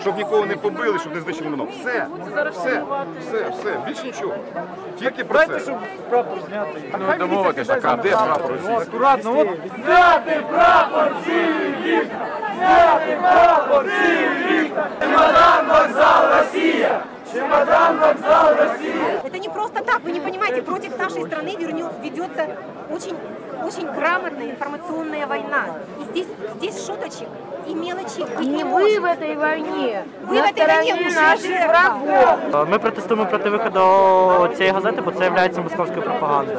Щоб нікого не побили, щоб не знищили воно. Все, все, все, все, більше нічого. Тільки про це. щоб прапор зняти. Ну, домова, звісно, а де прапор російський? Акуратно, от. Зняти прапор цивік! Зняти прапор цивік! Чемодан вокзал Росія! Чемодан вокзал Росія! Это не просто так, вы не понимаете, против нашей страны вернё- ведется очень, очень грамотная информационная война. И здесь, здесь шуточек и мелочи быть Не не вы может. в этой войне. Вы на в этой войне стороне уже наших жертва. врагов. Ми протестуємо проти виходу цієї газети, бо це є московською пропагандою.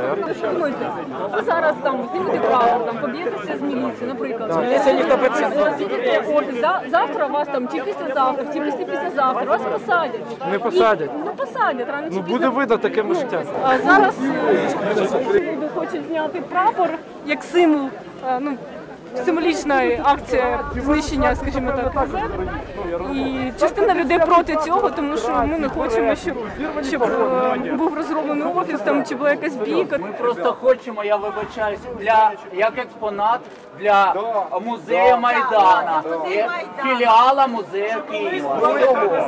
Думайте, ви зараз там знімете прапор, там поб'єтеся з міліцією, наприклад. Міліція ніхто під цим. Сидите в офіс, за- завтра вас там чи післязавтра, чи після післязавтра, вас посадять. Не посадять. І, ну посадять, рано чи Ну пізно. буде видно таке життя. А зараз е, люди хочуть зняти прапор як символ, е, ну, символічна акція знищення, скажімо так, газет. І частина людей проти цього, тому що ми не хочемо, щоб, щоб е, був розроблений офіс там чи була якась бійка. Ми просто хочемо, я вибачаюсь, для як експонат для музею Майдана, і філіала музею Києва. Всього,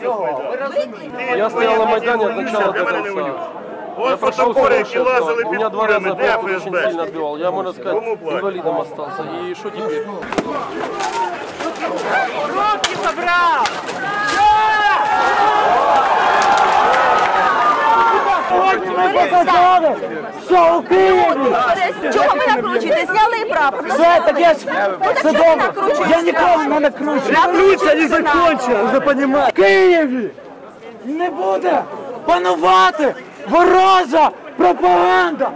всього. Ви розумієте? Я стоял на Майдане от начала до. Я прошел все хорошо, У меня два раза папу очень сильно отбивал. Я, можно сказать, инвалидом остался. И что теперь? Чого ви накручуєте? Зняли прапор. Все, так я ж все дома. Я нікого не накручую. Революція не закончила, вже понімаєш. В Києві не буде панувати ворожа пропаганда.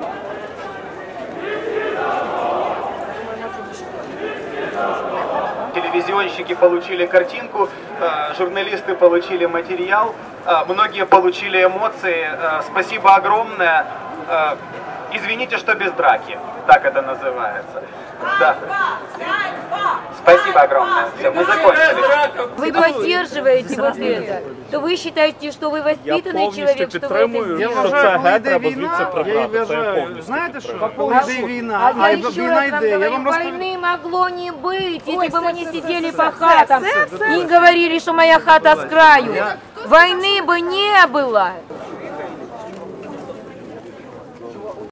телевизионщики получили картинку, э, журналисты получили материал, э, многие получили эмоции. Э, Спасибо огромное. Извините, что без драки, так это называется. Да. Спасибо огромное. Все, мы закончили. Вы поддерживаете вот это. То вы считаете, что вы воспитанный человек, что вы это Я сделали. вважаю, коли йде війна, я її вважаю, знаєте що, коли йде війна, А а я еще війна раз вам йде, я говорю, вам розповідаю. войны могло не быть, если Ой, бы мы все, не все, сидели все, по все, хатам все, все, и говорили, что моя хата с краю. Войны бы не было.